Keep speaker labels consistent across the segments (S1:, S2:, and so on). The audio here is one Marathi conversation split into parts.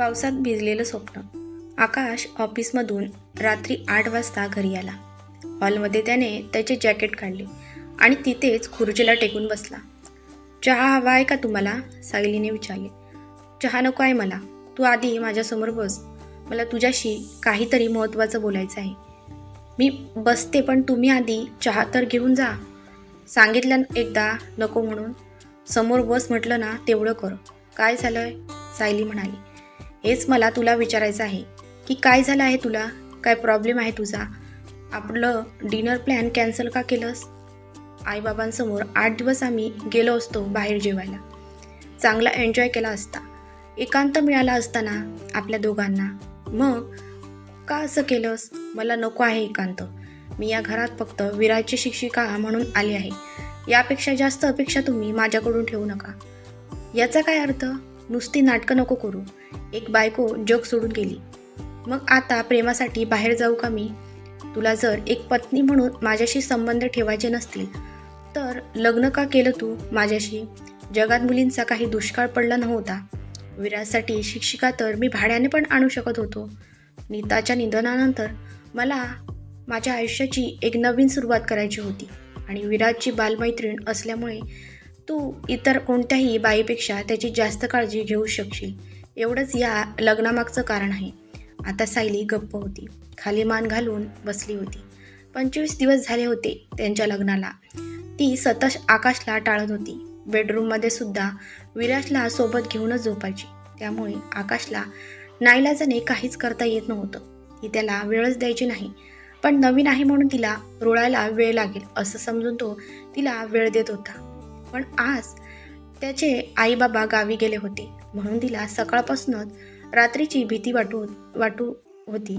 S1: पावसात भिजलेलं स्वप्न. आकाश ऑफिसमधून रात्री आठ वाजता घरी आला. हॉलमध्ये त्याने त्याचे जॅकेट काढले आणि तिथेच खुर्चीला टेकून बसला. चहा हवा आहे का तुम्हाला? सायलीने विचारले. चहा नको आहे मला. तू आधी माझ्यासमोर बस. मला तुझ्याशी काहीतरी महत्त्वाचं बोलायचं आहे. मी बसते पण तुम्ही आधी चहा तर घेऊन जा. सांगितलं एकदा नको म्हणून. समोर बस म्हटलं ना तेवढं कर. काय झालंय? सायली म्हणाली. हेच मला तुला विचारायचं आहे की काय झालं आहे तुला? काय प्रॉब्लेम आहे तुझा? आपलं डिनर प्लॅन कॅन्सल का केलंस? आईबाबांसमोर आठ दिवस आम्ही गेलो असतो बाहेर जेवायला. चांगला एन्जॉय केला असता. एकांत मिळाला असताना आपल्या दोघांना. मग का असं केलंस? मला नको आहे एकांत. मी या घरात फक्त विराची शिक्षिका म्हणून आली आहे. यापेक्षा जास्त अपेक्षा तुम्ही माझ्याकडून ठेवू नका. याचा काय अर्थ? नुसती नाटकं नको करू. एक बायको जग सोडून गेली. मग आता प्रेमासाठी बाहेर जाऊ का मी? तुला जर एक पत्नी म्हणून माझ्याशी संबंध ठेवायचे नसतील तर लग्न का केलं तू माझ्याशी? जगात मुलींचा काही दुष्काळ पडला नव्हता. विरासाठी शिक्षिका तर मी भाड्याने पण आणू शकत होतो. नीताच्या निधनानंतर मला माझ्या आयुष्याची एक नवीन सुरुवात करायची होती आणि विराटची बालमैत्रीण असल्यामुळे तू इतर कोणत्याही बाईपेक्षा त्याची जास्त काळजी घेऊ शकशील. एवढंच या लग्नामागचं कारण आहे. आता सायली गप्प होती. खाली मान घालून बसली होती. पंचवीस दिवस झाले होते त्यांच्या लग्नाला. ती सतत आकाशला टाळत होती. बेडरूममध्ये सुद्धा विराजला सोबत घेऊनच झोपायची. त्यामुळे आकाशला नाईलाजाने काहीच करता येत नव्हतं. ती त्याला वेळच द्यायची नाही. पण नवीन आहे म्हणून तिला रुळायला वेळ लागेल असं समजून तो तिला वेळ देत होता. पण आज त्याचे आई बाबा गावी गेले होते. म्हणून तिला सकाळपासूनच रात्रीची भीती वाटू वाटू होती.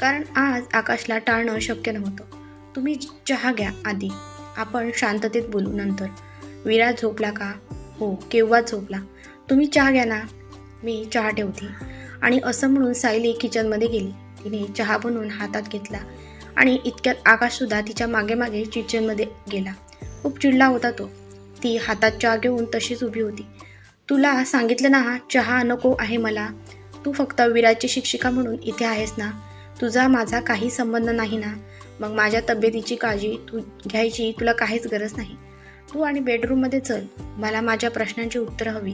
S1: कारण आज आकाशला टाळणं शक्य नव्हतं. तुम्ही चहा घ्या आधी. आपण शांततेत बोलू नंतर. विरा झोपला का? हो केव्हा झोपला? तुम्ही चहा घ्या ना. मी चहा ठेवते. आणि असं म्हणून सायली किचनमध्ये गेली. तिने चहा बनवून हातात घेतला आणि इतक्यात आकाशसुद्धा तिच्यामागे मागे किचनमध्ये गेला. खूप चिडला होता तो. ती हातात चहा घेऊन तशीच उभी होती. तुला सांगितलं ना चहा नको आहे मला. तू फक्त विराजची शिक्षिका म्हणून इथे आहेस ना. तुझा माझा काही संबंध नाही ना. मग माझ्या तब्येतीची काळजी तू घ्यायची तुला काहीच गरज नाही. तू आणि बेडरूममध्ये चल. मला माझ्या प्रश्नांची उत्तरं हवी.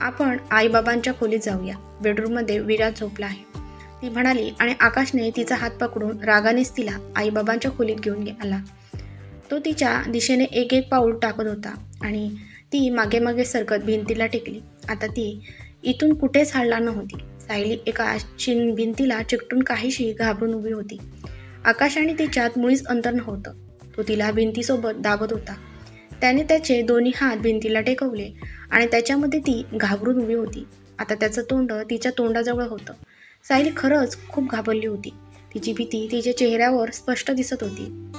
S1: आपण आईबाबांच्या खोलीत जाऊया. बेडरूममध्ये विराज झोपला आहे. ती म्हणाली आणि आकाशने तिचा हात पकडून रागानेच तिला आईबाबांच्या खोलीत घेऊन गे- आला. तो तिच्या दिशेने एक एक पाऊल टाकत होता आणि ती मागे मागे सरकत भिंतीला टेकली. आता ती इथून कुठेच हलणार नव्हती. सायली एका चिन भिंतीला चिकटून काहीशी घाबरून उभी होती. आकाश आणि तिच्यात मुळीच अंतर नव्हतं. तो तिला भिंतीसोबत दाबत होता. त्याने त्याचे दोन्ही हात भिंतीला टेकवले आणि त्याच्यामध्ये ती घाबरून उभी होती. आता त्याचं तोंड तिच्या तोंडाजवळ होतं. सायली खरंच खूप घाबरली होती. तिची भीती तिच्या चेहऱ्यावर स्पष्ट दिसत होती.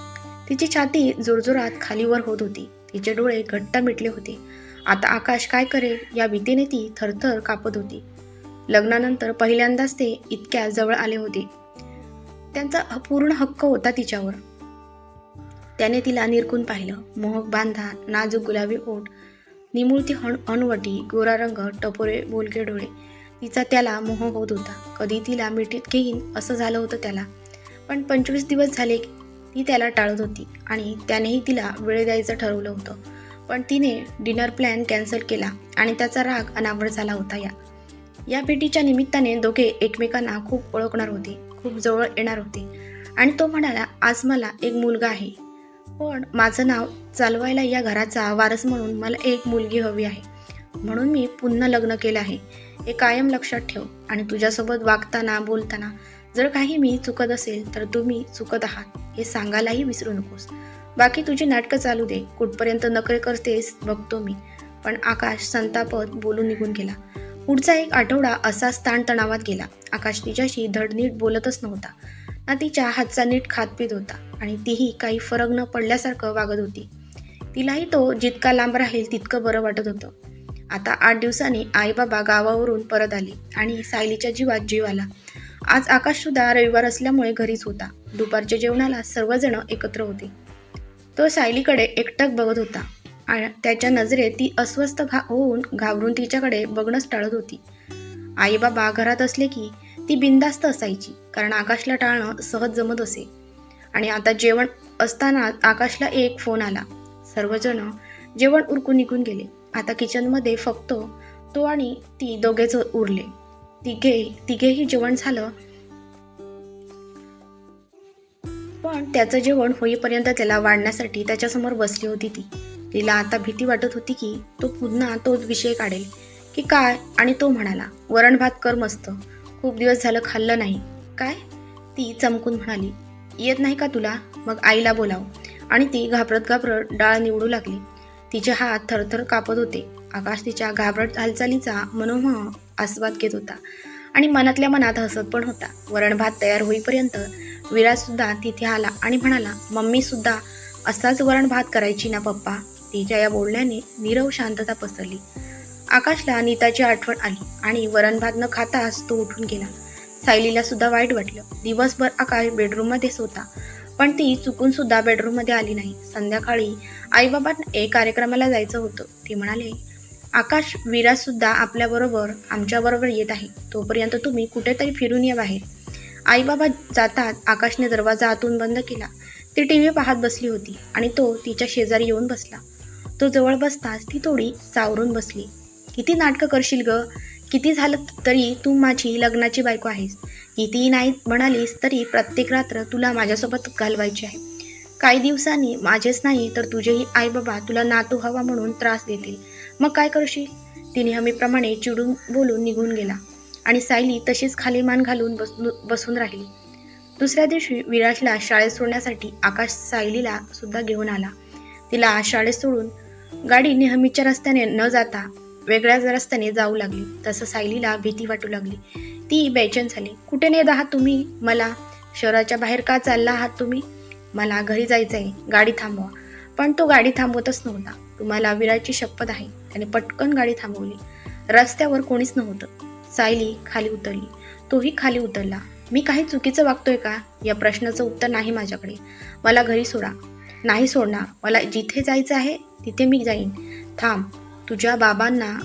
S1: तिची छाती जोरजोरात खालीवर होत होती. तिचे डोळे घट्ट मिटले होते. आता आकाश काय करेल या भीतीने ती थरथर कापत होती. लग्नानंतर पहिल्यांदाच ते इतक्या जवळ आले होते. त्यांचा पूर्ण हक्क होता तिच्यावर. त्याने तिला निरकून पाहिलं. मोहक बांधा नाजूक गुलाबी ओठ निमुळती हण अणवटी गोरा रंग टपोरे बोलके डोळे. तिचा त्याला मोह होत होता. कधी तिला मिठीत घेईन असं झालं होतं त्याला. पण पंचवीस दिवस झाले ती त्याला टाळत होती आणि त्यानेही तिला वेळ द्यायचं ठरवलं होतं. पण तिने डिनर प्लॅन कॅन्सल केला आणि त्याचा राग अनावर झाला होता या. या भेटीच्या निमित्ताने दोघे एकमेकांना खूप ओळखणार होते खूप जवळ येणार होते. आणि तो म्हणाला आज मला एक मुलगा आहे. पण माझं नाव चालवायला या घराचा वारस म्हणून मला एक मुलगी हवी आहे. म्हणून मी पुन्हा लग्न केलं आहे. हे कायम लक्षात ठेव आणि तुझ्यासोबत वागताना बोलताना जर काही मी चुकत असेल तर तुम्ही चुकत आहात. हे सांगायलाही विसरू नकोस. बाकी तुझी नाटकं चालू दे. कुठपर्यंत नकळे करतेस बघतो मी. पण आकाश संतापत बोलून निघून गेला. पुढचा एक आठवडा असाच ताणतणावात गेला. आकाश तिच्याशी धडनीट बोलतच नव्हता. ना तिच्या हातचा नीट खात पित होता आणि तीही काही फरक न पडल्यासारखं वागत होती. तिलाही तो जितका लांब राहील तितकं बरं वाटत होतं. आता आठ दिवसांनी आईबाबा गावावरून परत आले आणि सायलीच्या जीवात जीव आला. आज आकाशसुद्धा रविवार असल्यामुळे घरीच होता. दुपारच्या जेवणाला सर्वजण एकत्र होते. तो सायलीकडे एकटक बघत होता. आणि त्याच्या नजरेत ती अस्वस्थ घा होऊन घाबरून तिच्याकडे बघणंच टाळत होती. आई बाबा घरात असले की ती बिंदास्त असायची कारण आकाशला टाळणं सहज जमत असे. आणि आता जेवण असताना आकाशला एक फोन आला. सर्वजण जेवण उरकून निघून गेले. आता किचनमध्ये फक्त तो आणि ती दोघेच उरले. तिघे तिघेही जेवण झालं. पण त्याचं जेवण होईपर्यंत त्याला वाढण्यासाठी त्याच्यासमोर बसली होती ती. तिला आता भीती वाटत होती की तो पुन्हा तोच विषय काढेल. की काय? आणि तो म्हणाला वरण भात कर मस्त. खूप दिवस झालं खाल्लं नाही. काय? ती चमकून म्हणाली येत नाही का तुला? मग आईला बोलाव. आणि ती घाबरत घाबरत डाळ निवडू लागली. तिचे हात थरथर कापत होते. आकाश तिच्या घाबरट हालचालीचा मनोमह आस्वाद घेत होता. आणि मनातल्या मनात हसत पण होता. वरण भात तयार होईपर्यंत विराजसुद्धा तिथे आला आणि म्हणाला मम्मीसुद्धा असाच वरण भात करायची ना पप्पा? तिच्या या बोलण्याने नीरव शांतता पसरली. आकाशला नीताची आठवण आली आणि वरण भात न खाताच तो उठून गेला. सायलीला सुद्धा वाईट वाटलं. दिवसभर आकाश बेडरूममध्येच होता पण ती चुकून सुद्धा बेडरूममध्ये आली नाही. संध्याकाळी आईबाबांना एक कार्यक्रमाला जायचं होतं. ते म्हणाले आकाश विराज सुद्धा आपल्याबरोबर आमच्याबरोबर येत आहे. तोपर्यंत तुम्ही कुठेतरी फिरून या बाहेर. आईबाबा जातात आकाशने दरवाजा आतून बंद केला. ती टी व्ही पाहत बसली होती आणि तो तिच्या शेजारी येऊन बसला. तो जवळ बसताच ती थोडी सावरून बसली. किती नाटकं करशील ग? किती झालं तरी तू माझी लग्नाची बायको आहेस. कितीही नाही म्हणालीस तरी प्रत्येक रात्र तुला माझ्यासोबत घालवायची आहे. काही दिवसांनी माझेच नाही तर तुझेही आईबाबा तुला नातू हवा म्हणून त्रास देतील. मग काय करशील ती नेहमीप्रमाणे चिडून बोलून निघून गेला आणि सायली तशीच खाली मान घालून बस बसून राहिली. दुसऱ्या दिवशी विराजला शाळेत सोडण्यासाठी आकाश सायलीला सुद्धा घेऊन आला. तिला शाळेत सोडून गाडी नेहमीच्या रस्त्याने न जाता वेगळ्याच रस्त्याने जाऊ लागली. तसं सायलीला भीती वाटू लागली. ती बेचैन झाली. कुठे नेत आहात तुम्ही? मला शहराच्या बाहेर का चालला आहात तुम्ही? मला घरी जायचं आहे गाडी थांबवा. पण तो गाडी थांबवतच नव्हता. तुम्हाला विराटची शपथ आहे. त्याने पटकन गाडी थांबवली. रस्त्यावर कोणीच नव्हतं. सायली खाली उतरली. तोही खाली उतरला. मी काही चुकीचं वागतोय का? या प्रश्नाचं उत्तर नाही माझ्याकडे. मला घरी सोडा. नाही सोडणार. मला जिथे जायचं आहे तिथे मी जाईन. थांब. तुझ्या बाबांना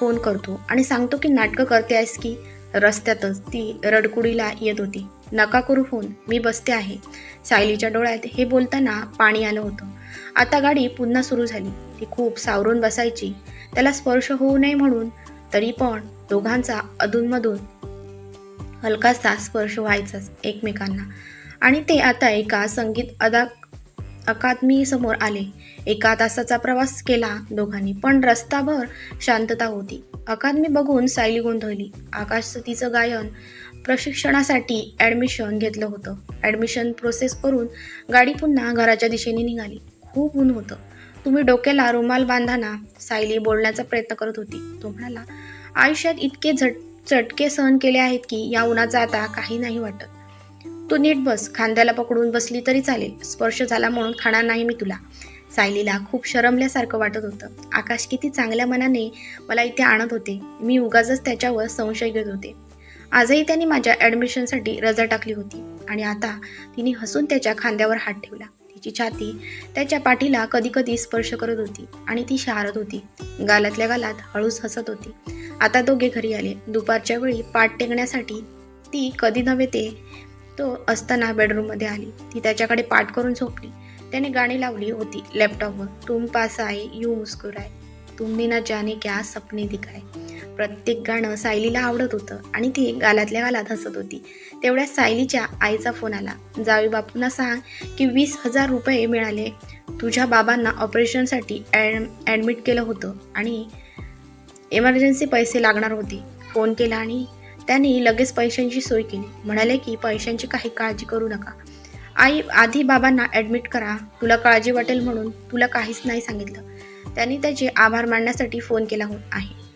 S1: फोन करतो आणि सांगतो की नाटकं करते आहेस की? रस्त्यातच ती रडकुडीला येत होती. नका करू फोन. मी बसते आहे. सायलीच्या डोळ्यात हे बोलताना पाणी आलं होतं. आता गाडी पुन्हा सुरू झाली. ती खूप सावरून बसायची. त्याला स्पर्श होऊ नये म्हणून तरी पण दोघांचा अधूनमधून हलकासा स्पर्श व्हायचाच एकमेकांना. आणि ते आता एका संगीत अदा अकादमीसमोर आले. एका तासाचा प्रवास केला दोघांनी पण रस्ताभर शांतता होती. अकादमी बघून सायली गोंधळली. आकाशचं तिचं गायन प्रशिक्षणासाठी ॲडमिशन घेतलं होतं. ॲडमिशन प्रोसेस करून गाडी पुन्हा घराच्या दिशेने निघाली. खूप ऊन होतं. तुम्ही डोक्याला रुमाल बांधा ना सायली बोलण्याचा प्रयत्न करत होती. तो म्हणाला आयुष्यात इतके झट चटके सहन केले आहेत की या उन्हाचा आता काही नाही वाटत. तू नीट बस खांद्याला पकडून बसली तरी चालेल. स्पर्श झाला म्हणून खाणार नाही मी तुला. सायलीला खूप शरमल्यासारखं वाटत होतं. आकाश किती चांगल्या मनाने मला इथे आणत होते. मी उगाचच त्याच्यावर संशय घेत होते. आजही त्यांनी माझ्या ॲडमिशनसाठी रजा टाकली होती. आणि आता तिने हसून त्याच्या खांद्यावर हात ठेवला. तिची छाती त्याच्या पाठीला कधी कधी स्पर्श करत होती आणि ती शहारत होती. गालातल्या गालात हळूच हसत होती. आता दोघे घरी आले. दुपारच्या वेळी पाठ टेकण्यासाठी ती कधी नव्हे ते तो असताना बेडरूममध्ये आली. ती त्याच्याकडे पाठ करून झोपली. त्याने गाणी लावली होती लॅपटॉपवर तुम पास आए यू मुस्कुराय तुम्ही ना जाने क्या सपने दिखाय प्रत्येक गाणं सायलीला आवडत होतं आणि ती गालातल्या गालात हसत होती. तेवढ्या सायलीच्या आईचा फोन आला. जावी बापूंना सांग की वीस हजार रुपये मिळाले. तुझ्या बाबांना ऑपरेशनसाठी ॲड ॲडमिट केलं होतं आणि इमर्जन्सी पैसे लागणार होते. फोन केला आणि त्यांनी लगेच पैशांची सोय केली. म्हणाले की पैशांची काही काळजी करू नका. आई आधी बाबांना ॲडमिट करा. तुला काळजी वाटेल म्हणून तुला काहीच नाही सांगितलं. त्यांनी त्याचे आभार मानण्यासाठी फोन केला हो आहे.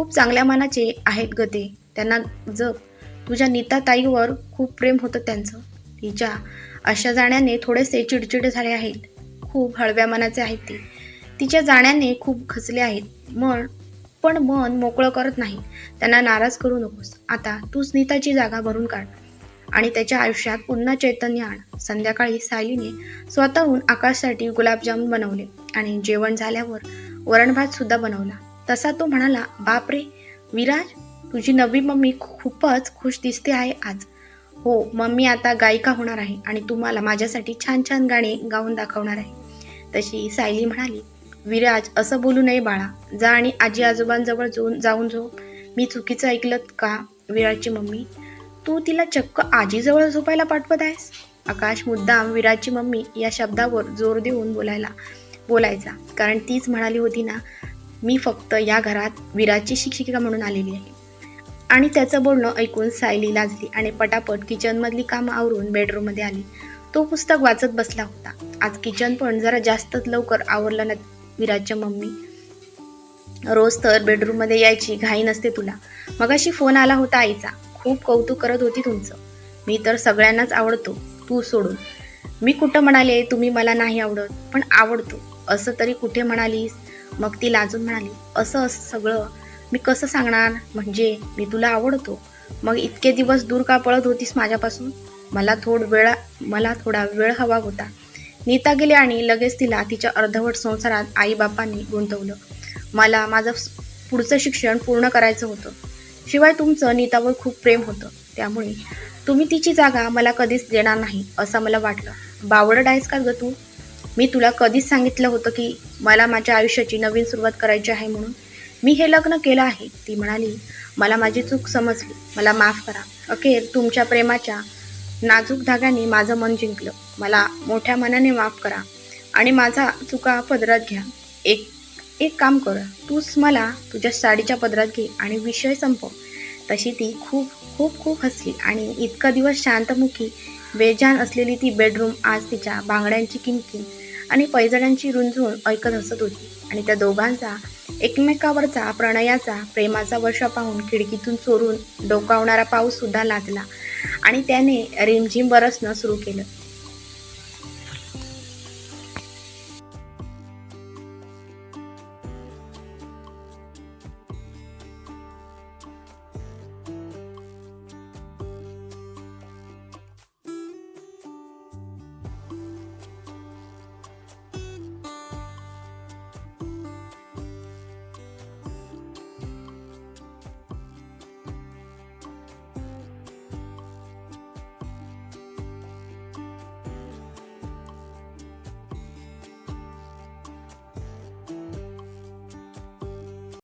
S1: खूप चांगल्या मनाचे आहेत ग ते. त्यांना जप तुझ्या नीता ताईवर खूप प्रेम होतं त्यांचं. तिच्या अशा जाण्याने थोडेसे चिडचिड झाले आहेत. खूप हळव्या मनाचे आहेत ते. तिच्या जाण्याने खूप खचले आहेत. मन पण मन मोकळं करत नाही. त्यांना नाराज करू नकोस. आता तूच नीताची जागा भरून काढ आणि त्याच्या आयुष्यात पुन्हा चैतन्य आण. संध्याकाळी सायलीने स्वतःहून आकाशसाठी गुलाबजाम बनवले आणि जेवण झाल्यावर वरणभात सुद्धा बनवला. तसा तो म्हणाला बापरे विराज तुझी नवी मम्मी खूपच खुश दिसते आहे आज. हो मम्मी आता गायिका होणार आहे आणि तुम्हाला माझ्यासाठी छान छान गाणे गाऊन दाखवणार आहे. तशी सायली म्हणाली विराज असं बोलू नये बाळा. जा आणि आजी आजोबांजवळ जाऊन जाऊन झोप. मी चुकीचं ऐकलं का विराजची मम्मी? तू तिला चक्क आजीजवळ झोपायला पाठवत आहेस? आकाश मुद्दाम विराजची मम्मी या शब्दावर जोर देऊन बोलायला बोलायचा. कारण तीच म्हणाली होती ना मी फक्त या घरात विराजची शिक्षिका म्हणून आलेली आहे. आणि त्याचं बोलणं ऐकून सायली लाजली आणि पटापट किचनमधली कामं आवरून बेडरूममध्ये आली. तो पुस्तक वाचत बसला होता. आज किचन पण जरा जास्तच लवकर आवरलं ना विराजच्या मम्मी. रोज तर बेडरूममध्ये यायची घाई नसते तुला. मगाशी फोन आला होता आईचा. खूप कौतुक करत होती तुमचं. मी तर सगळ्यांनाच आवडतो तू सोडून. मी कुठं म्हणाले तुम्ही मला नाही आवडत. पण आवडतो. असं तरी कुठे म्हणालीस? मग ती लाजून म्हणाली असं असं सगळं. मी कसं सांगणार? म्हणजे मी तुला आवडतो. मग इतके दिवस दूर का पळत होतीस माझ्यापासून? मला थोड वेळ मला थोडा वेळ हवा होता. नीता गेली आणि लगेच तिला तिच्या अर्धवट संसारात आईबापांनी गुंतवलं. मला माझं पुढचं शिक्षण पूर्ण करायचं होतं. शिवाय तुमचं नीतावर खूप प्रेम होतं. त्यामुळे तुम्ही तिची जागा मला कधीच देणार नाही असं मला वाटलं. बावडं आहेस का ग तू? मी तुला कधीच सांगितलं होतं की मला माझ्या आयुष्याची नवीन सुरुवात करायची आहे म्हणून. मी हे लग्न केलं आहे. ती म्हणाली मला माझी चूक समजली. मला माफ करा. अखेर तुमच्या प्रेमाच्या नाजूक धाग्याने माझं मन जिंकलं. मला मोठ्या मनाने माफ करा आणि माझा चुका पदरात घ्या. एक एक काम कर. तूच मला तुझ्या साडीच्या पदरात घे आणि विषय संपव. तशी ती खूप खूप खूप हसली आणि इतका दिवस शांतमुखी बेजान असलेली ती बेडरूम आज तिच्या बांगड्यांची किंमती आणि पैजण्यांची रुंजून ऐकत हसत होती. आणि त्या दोघांचा एकमेकावरचा प्रणयाचा प्रेमाचा वर्षा पाहून खिडकीतून चोरून डोकावणारा पाऊस सुद्धा लादला. आणि त्याने रिमझिम बरसणं सुरू केलं.